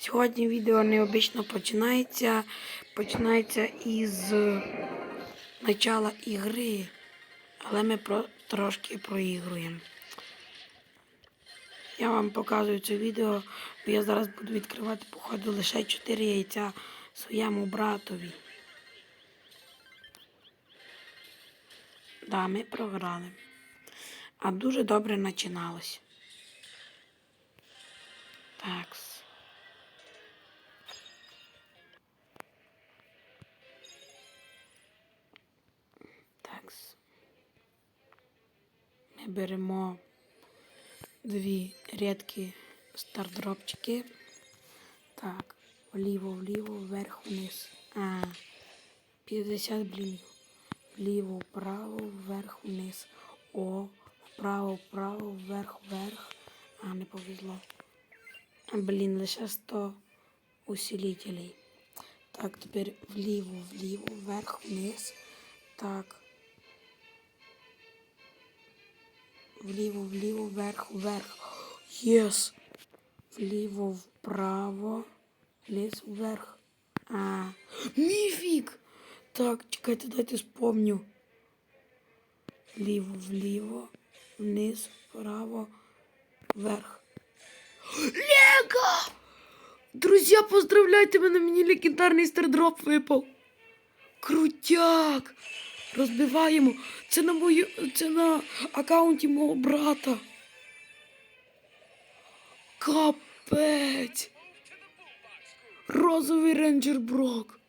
Сьогодні відео необично починається. Починається із начала ігри, але ми про, трошки проігруємо. Я вам показую це відео, бо я зараз буду відкривати, походу, лише 4 яйця своєму братові. Да, ми програли. А дуже добре починалось. Такс. Ми беремо дві рідкі стардропчики. Так, вліво, вліво, вверх, вниз. А, 50 блінів. Вліво, вправо, вверх, вниз. О, вправо, вправо, вверх, вверх. А, не повезло. Блін, лише 100 усилителей. Так, тепер вліво, вліво, вверх, вниз. Так. Вліво, вліво, вверх, вверх. Єс. Вліво, вправо, вниз, вверх. А. Міфік! Так, чекайте, дайте спомню. Вліво, вліво, вниз, вправо, вверх. Лего! Друзі, поздравляйте мене, мені легендарний стардроп випав. Крутяк! Розбиваємо. Це на мою. Це на аккаунті мого брата. Капець. Розовий рейнджер Брок.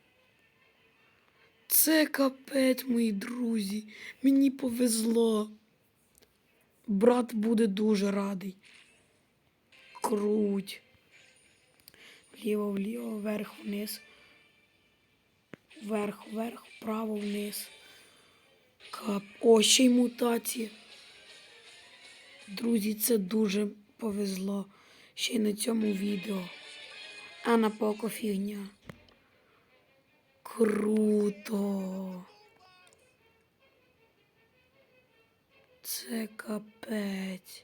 Це капець, мої друзі. Мені повезло. Брат буде дуже радий. Круть. Вліво, вліво, вверх, вниз. Вверх, вверх, вправо, вниз. Кап. О, ще й мутація. Друзі, це дуже повезло. Ще й на цьому відео. А на поко фігня. Круто. Це капець.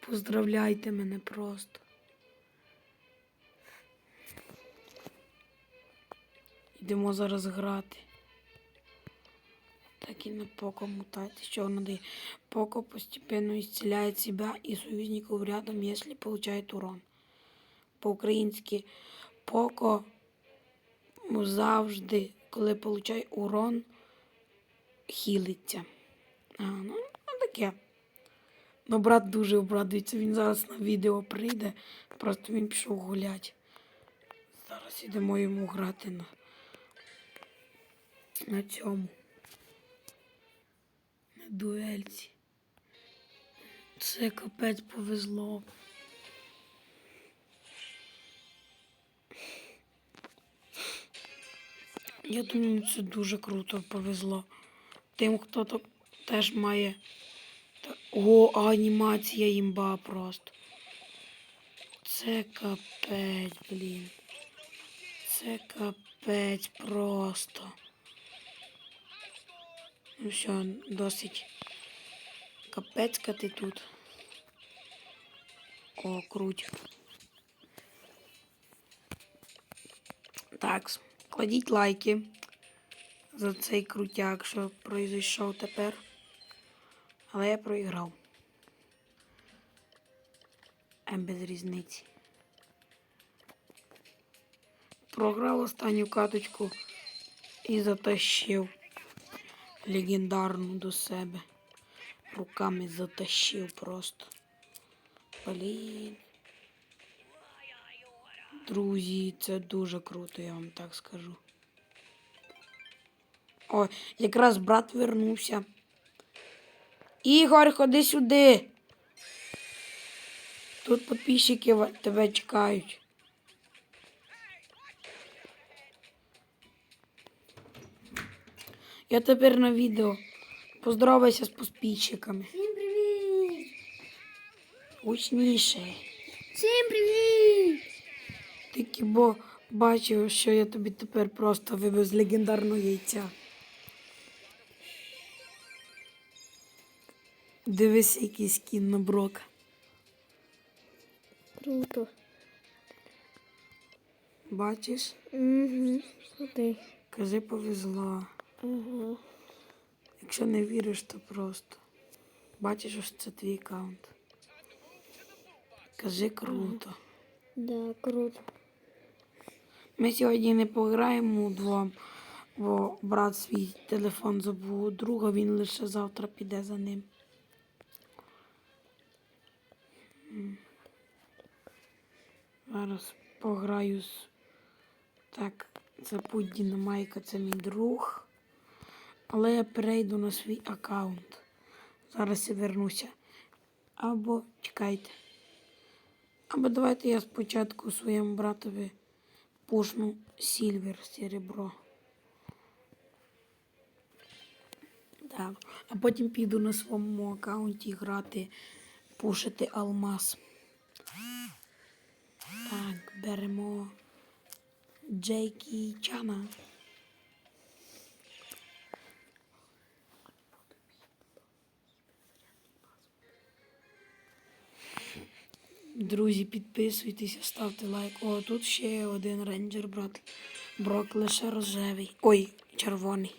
Поздравляйте мене просто. Йдемо зараз грати. Так и на Поко мутации. Что он надо? Поко постепенно исцеляет себя и союзников рядом, если получает урон. По-українськи Поко завжди, коли получає урон, хілиться. А, ну, ну таке. Ну, брат дуже обрадується. Він зараз на відео прийде. Просто він пішов гуляти. Зараз ідемо йому грати на, на цьому. Дуельці. Це капець повезло. Я думаю, це дуже круто повезло. Тим, хто то теж має. О, анімація імба просто. Це капець, блін. Це капець просто. Ну все, досить. Капецька ти тут. О, круть. Так, кладіть лайки за цей крутяк, що произойшов тепер. Але я проіграв. Ем без різниці. Програв останню каточку і затащив легендарну до себе. Руками затащив просто. Блін. Друзі, це дуже круто, я вам так скажу. О, якраз брат вернувся. Ігор, ходи сюди. Тут підписчики тебе чекають. Я тепер на відео. Поздоровайся з підписчиками. Всім привіт! Гучніше. Всім привіт! Тільки бо бачив, що я тобі тепер просто вивез легендарного яйця. Дивись, який скін на брок. Круто. Бачиш? Угу. Кажи повезло. Угу. Якщо не віриш, то просто. Бачиш, ось це твій аккаунт. Кажи круто. Да, круто. Ми сьогодні не пограємо удвом, бо брат свій телефон забув у друга, він лише завтра піде за ним. Зараз пограю з. Так, це путь Дінамайка, це мій друг. Але я перейду на свій аккаунт. Зараз я вернуся. Або чекайте. Або давайте я спочатку своєму братові пушну сільвер серебро. Так. А потім піду на своєму аккаунті грати, пушити алмаз. Так, беремо Джейкі Чана. Друзі, підписуйтеся, ставте лайк. О, тут ще один рейнджер, брат. Брок лише рожевий. Ой, червоний.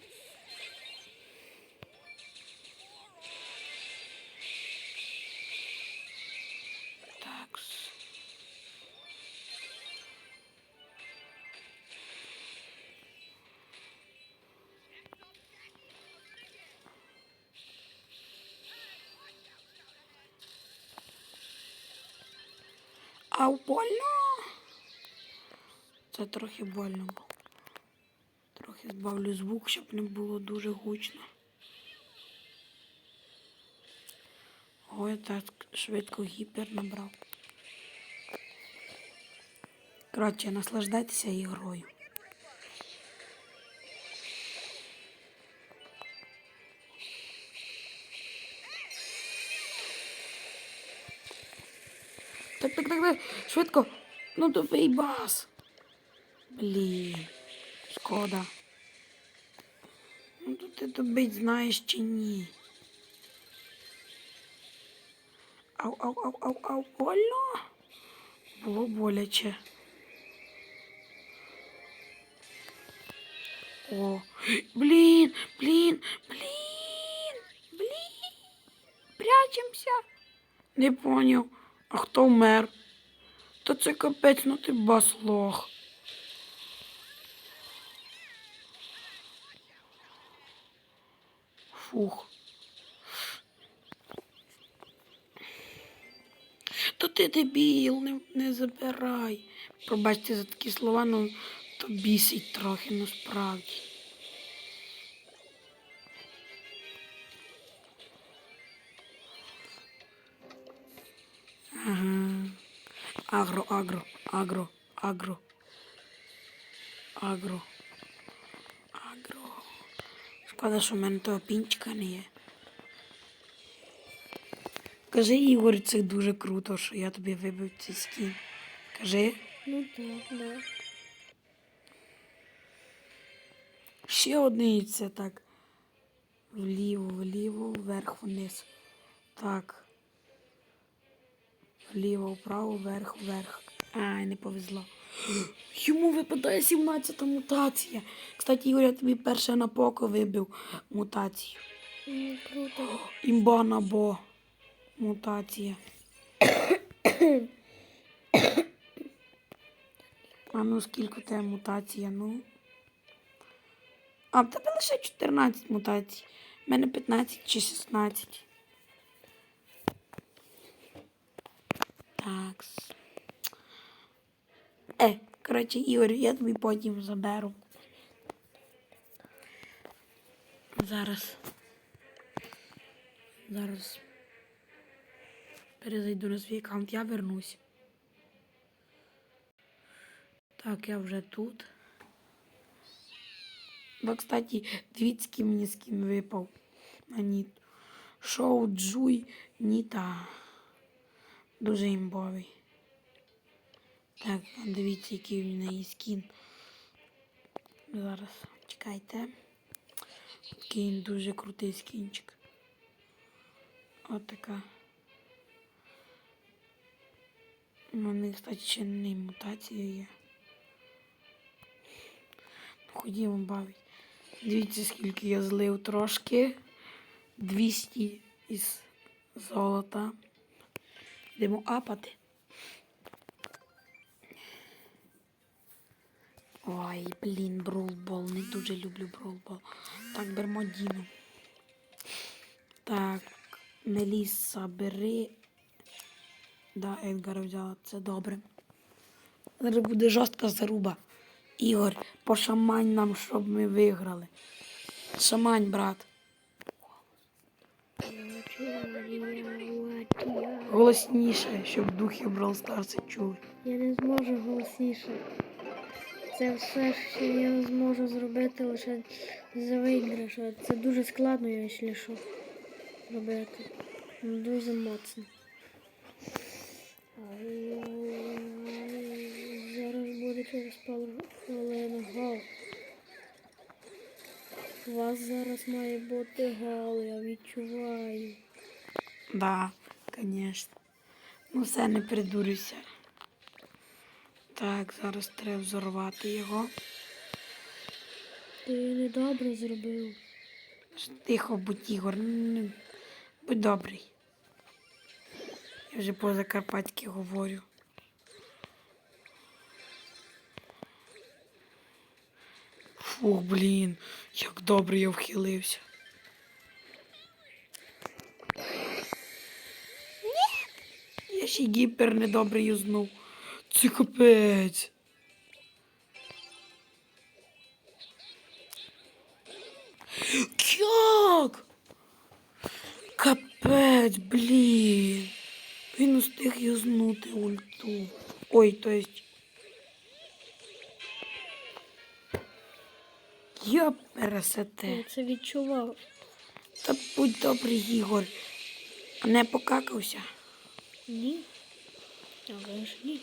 Ау, больно. Це трохи больно було. Трохи збавлю звук, щоб не було дуже гучно. Ой, так швидко гіпер набрав. Коротше, наслаждайтеся ігрою. Так, так, так, швидко. Ну добий бас. Блін, шкода. Ну то ти добить знаєш чи ні. Ау, ау, ау, ау, ау, больно. Було боляче. О, блін, блін, блін, блін. Прячемося. Не поняв. А хто вмер? Та це капець, ну ти бас лох. Фух. То ти дебіл, не, не забирай. Пробачте за такі слова, ну то бісить трохи, ну Ага. Агро, агро, агро, агро. Агро. Агро. Шкода, що в мене того пінчика не є. Кажи, Ігор, це дуже круто, що я тобі вибив цей скін. Кажи. Ну так, да. Ще одне яйце так. Вліво, вліво, вверх, вниз. Так. Вліво, вправо, вверх, вверх. Ай, не повезло. Йому випадає 17 мутація. Кстати, Ігор, я тобі перше на поко вибив мутацію. Ну, круто. Імба на бо. Мутація. А ну скільки тебе мутація, ну? А в тебе лише 14 мутацій. У мене 15 чи 16. Так. Е, коротше, Ігор, я тобі потім заберу. Зараз. Зараз. Перезайду на свій аккаунт, я вернусь. Так, я вже тут. Бо, кстати, дивіться, мені скін випав на ніт. Шоу Джуй Ніта. Дуже імбовий. Так, дивіться, який в неї скін. Зараз чекайте. Такий дуже крутий скінчик. От така. У мене, кстати, ще не мутація є. Ходімо бавить. Дивіться, скільки я злив трошки. 200 із золота. Йдемо апати. Ой, блін, брулбол. Не дуже люблю брулбол. Так, беремо Діну. Так, Меліса, бери. Да, Едгара взяла, це добре. Зараз буде жорстка заруба. Ігор, пошамань нам, щоб ми виграли. Шамань, брат. Голосніше, щоб духи Брал Старси чули. Я не зможу голосніше. Це все, що я зможу зробити лише за виграша. Це дуже складно, якщо що робити. Дуже моцно. Зараз буде через пару хвилин гол. У вас зараз має бути гол, я відчуваю. Да, звісно. Ну все, не придурюйся. Так, зараз треба взорвати його. Ти недобре зробив. Тихо, будь Ігор. Будь добрий. Я вже по закарпатськи говорю. Фух, блін, як добре я вхилився. Ще й гіпер недобре юзнув. Це капець. Як? Капець, блін. Він устиг юзнути ульту. Ой, то есть. Я Я це відчував. Та будь добрий, Ігор. Не покакався. Ні. Але ж ні.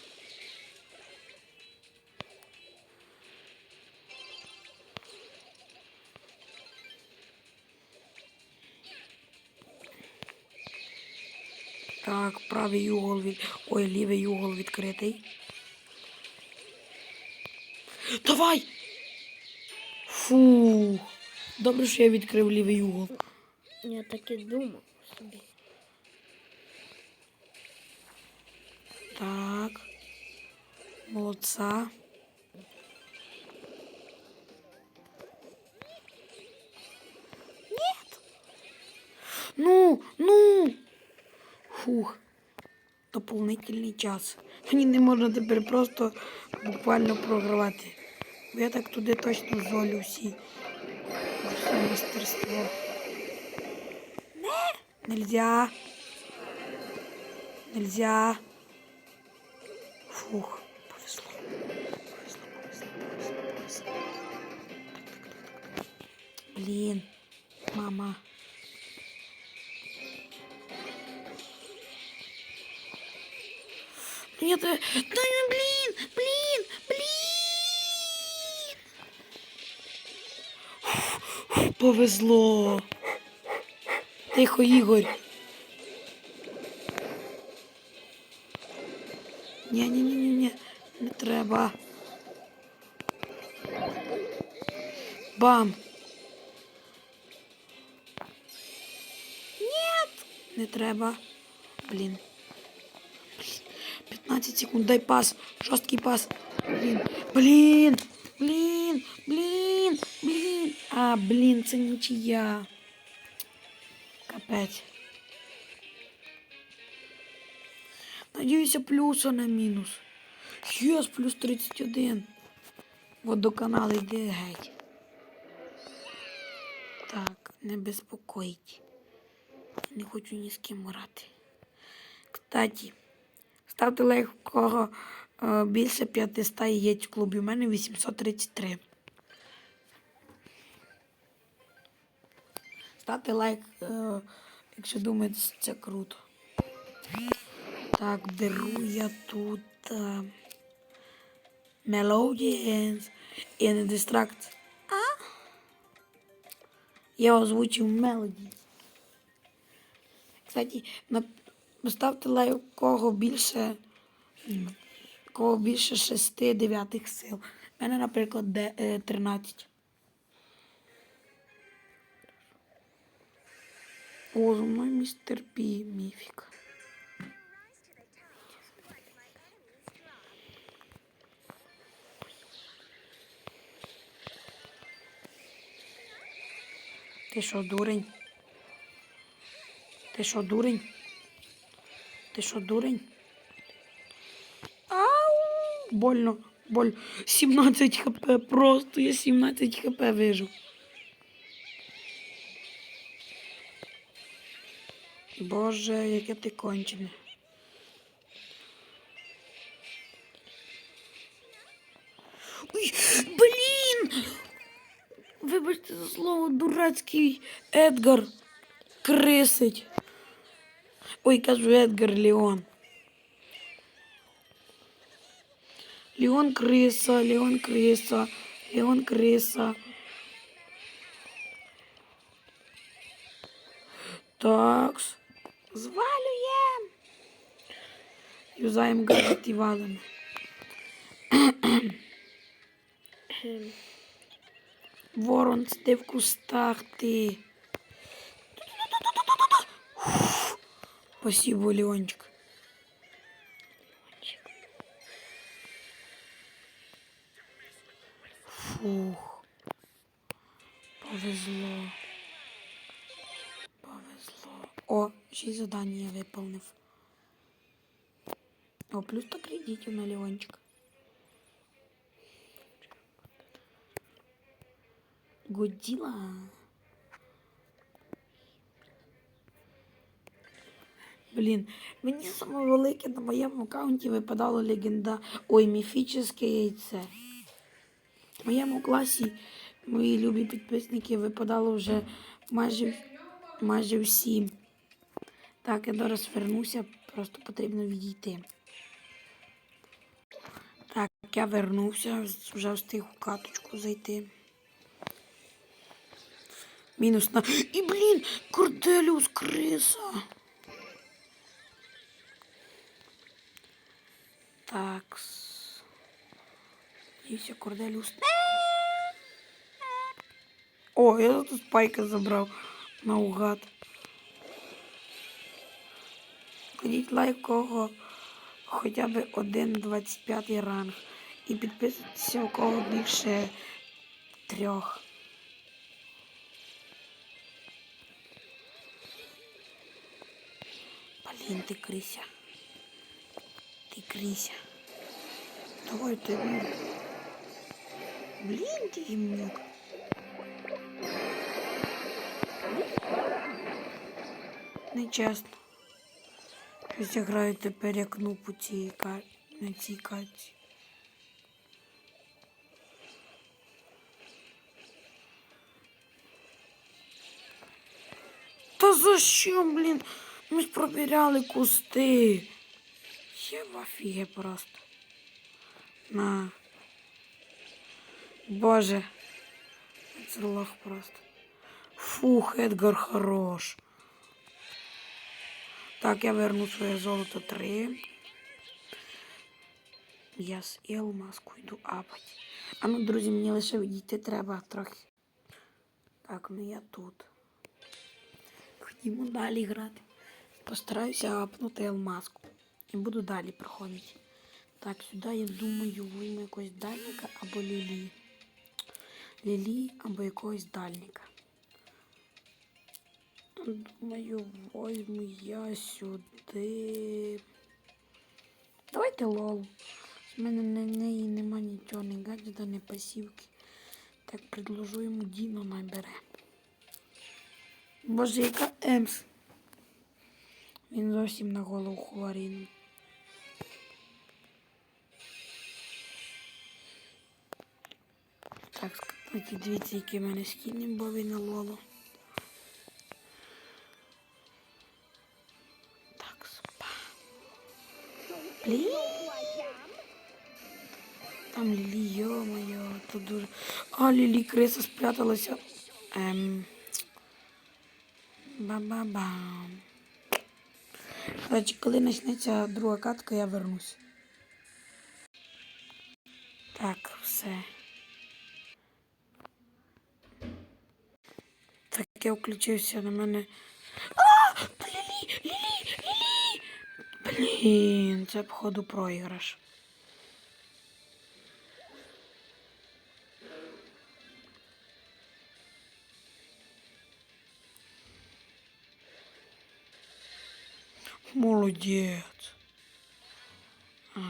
Так, правий угол від. Ой, лівий угол відкритий. Давай! Фу. Добре, що я відкрив лівий угол. Я так і думав собі. Так. Молодца. Нет. Ну, ну. Фух. Дополнительний час. Мені не можна тепер просто буквально програвати. Бо я так туди точно золю всі. Все мастерство. Не, нельзя. Нельзя. Фух, повезло. Повезло, повезло, повезло, повезло. Блін, мама. Та ну, блін, блін, блін. Повезло. Тихо, Ігор. Ні, ні, ні, ні, ні, не треба. Бам. Нет, не треба. Блін. Блін. 15 секунд, дай пас. Жорсткий пас. Блін. Блін. Блін. Блін. Блін. А, блін, це нічия. Капець. Надіюся, плюс, а не мінус. Єс, плюс 31. Водоканал йде геть. Так, не безпокоїть. Не хочу ні з ким грати. Кстати, ставте лайк, у кого е, більше 500 яєць в клубі. У мене 833. Ставте лайк, е, якщо думаєте, це круто. Так, беру я тут е, Melodies і не дистракт. А? Я озвучив Melody. Кстати, поставте лайк, кого більше, кого більше шести дев'ятих сил. У мене, наприклад, де, е, 13. О, мною містер Пі міфік. Ти що, дурень? Ти що, дурень? Ти що, дурень? Ау! Больно, боль. 17 хп просто, я 17 хп вижу. Боже, яке ти кончене. Вибачте за слово, дурацький Едгар крисить. Ой, кажу Едгар Леон. Леон криса, Леон криса, Леон криса. Такс. Звалюємо. Юзаємо гаджет і валимо. Ворон, ти в кустах ти. Спасибо, Леончик. Фух. Повезло. Повезло. О, ще й я виповнив. О, плюс 100 кредитів на Леончика. Годіла. Блін, мені саме велике на моєму аккаунті випадало легенда. Ой, міфічне яйце. В моєму класі мої любі підписники випадало вже майже, майже всі. Так, я зараз вернуся, просто потрібно відійти. Так, я вернувся, вже встиг у каточку зайти. Мінус на. І, блін, корделіус криса. Так. І все, корделіус. О, я тут спайка забрав наугад. Кладіть лайк кого хоча б один 25 ранг. І підписуйтесь, у кого більше трьох. Блін, ти крися. Ти крися. Давай ти. ну. Блін, ти гімнюк. Нечесно. Щось я граю тепер як нуб у цій кар... на цій карті. Та за що, блін? Ми ж провіряли кусти. Я в офіге просто. На. Боже. Це лох просто. Фух, Едгар хорош. Так, я верну своє золото 3. Я з Елмаску йду апать. А ну, друзі, мені лише відійти треба трохи. Так, ну я тут. Ходімо далі грати. Постараюся апнути елмаску. І буду далі проходити. Так, сюди я думаю, вийму якогось дальника або лілі. Лілі або якогось дальника. Думаю, возьму я сюди. Давайте лол. З мене на неї нема нічого, ні гаджета, ні пасівки. Так, предложу йому Діно набере. Боже, яка Емс. Він зовсім на голову хворий. Так, дивіться, які в мене скіни бові на лоло. Так, спа. Блін. Там Лілі, йо-моє, тут дуже. А, Лілі, криса спряталася. Ем. Ба-ба-бам. Коротше, коли почнеться друга катка, я вернусь. Так, все. Так, я включився на мене. А! Лілі! Лілі! Лілі! Блін, це походу проіграш. Молодець. А.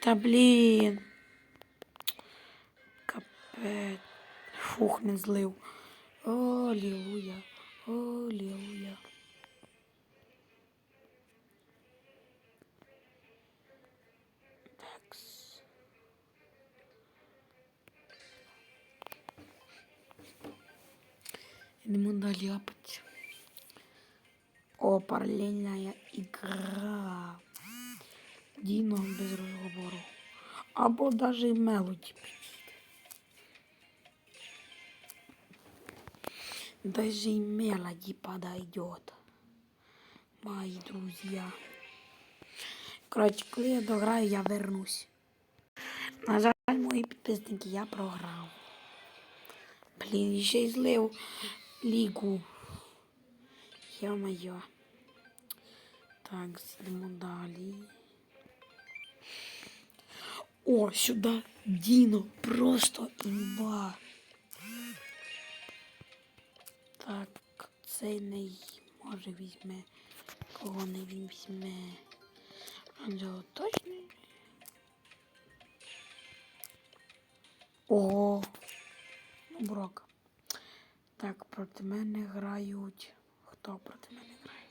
Та блін. Капець. Фух, не злив. Алілуя. Алілуя. Идем далі апать. О, паралельная игра. Діно без розговору. Або даже і мелоді. Даже и мелоди подойдет. Мои друзья. Коротше, коли я дограю, я вернусь. На жаль, мої підписники, я програв. Блін, ще й злив лігу. Йо-моє. Так, йдемо далі. О, сюди Діно, просто імба. Так, цей не й- може візьме. Кого не він візьме. Анджело точно? Ого. Проти мене грають. Хто проти мене грає?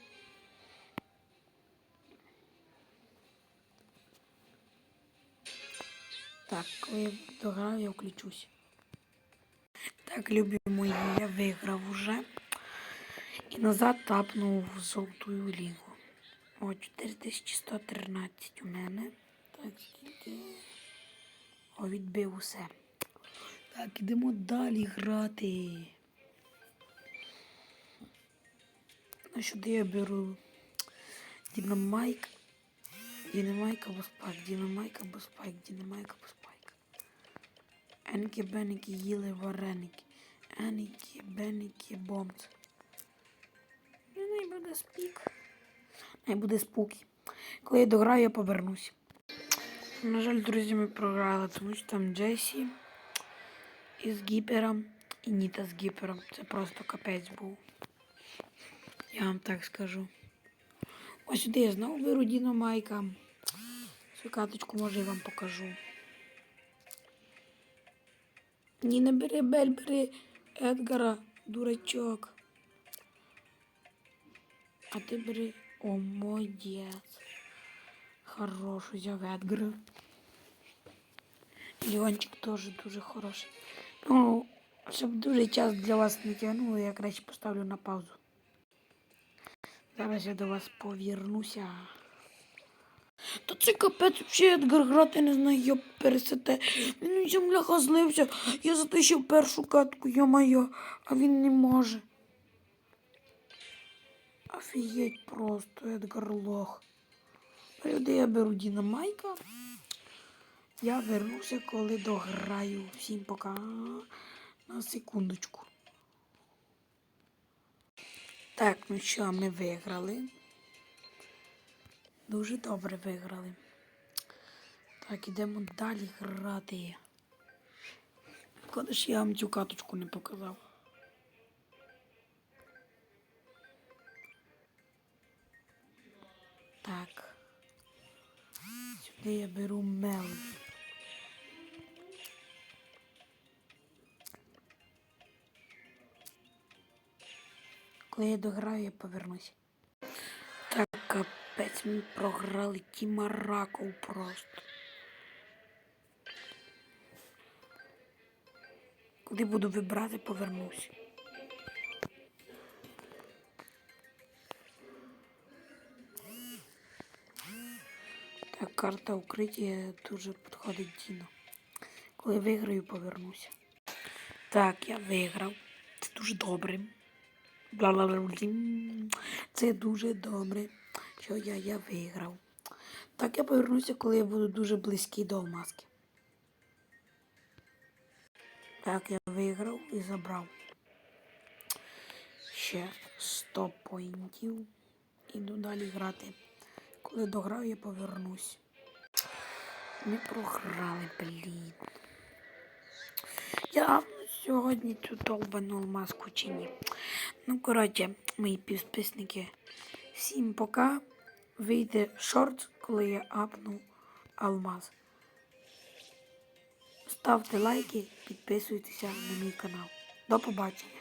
Так, коли я дограю, я включусь. Так, любі мої, я виграв уже. І назад тапнув в золоту лігу. О, 4113 у мене. Так, скільки. О, відбив усе. Так, ідемо далі грати. Ну, сюди я беру Дінамайк. Дінамайк або спайк, Дінамайк або спайк, Дінамайк або спайк. Енкі, бенекі, їли вареники. Енкі, бенекі, бомб. Ну, най буде спік. Най буде спуки. Коли я дограю, я повернусь. На жаль, друзі, ми програли, тому що там Джесі із гіпером і Ніта з гіпером. Це просто капець був. Я вам так скажу. Ось сюди я знову беру Діно Майка. Свою каточку може я вам покажу. Ні, не бери Бель, бери Едгара, дурачок. А ти бери. О, молодець. Хорош взяв Едгара. Леончик теж дуже хороший. Ну, щоб дуже час для вас не тягнуло, я краще поставлю на паузу. Зараз я до вас повернуся. Та це капець взагалі Едгар грати не знаю, я пересете. Він усім бляха злився. Я затишив першу катку, я а він не може. Офігеть просто, Едгар лох. Люди, я беру Діна Майка. Я вернуся, коли дограю. Всім пока. На секундочку. Так, ну що, ми виграли. Дуже добре виграли. Так, ідемо далі грати. Коли ж я вам цю каточку не показав. Так. Сюди я беру мел. Коли я дограю, я повернусь. Так, капець, ми програли Тіма Раков просто. Куди буду вибрати, повернусь. Так, карта укриття дуже підходить Діно. Коли виграю, повернуся. Так, я виграв. Це дуже добре. Це дуже добре, що я, я виграв. Так я повернуся, коли я буду дуже близький до маски. Так, я виграв і забрав. Ще 100 поінтів. Іду далі грати. Коли дограю, я повернусь. Ми програли, блін. Я сьогодні цю довбану маску чи ні. Ну, коротше, мої підписники. Всім пока. Вийде шорт, коли я апну алмаз. Ставте лайки, підписуйтеся на мій канал. До побачення.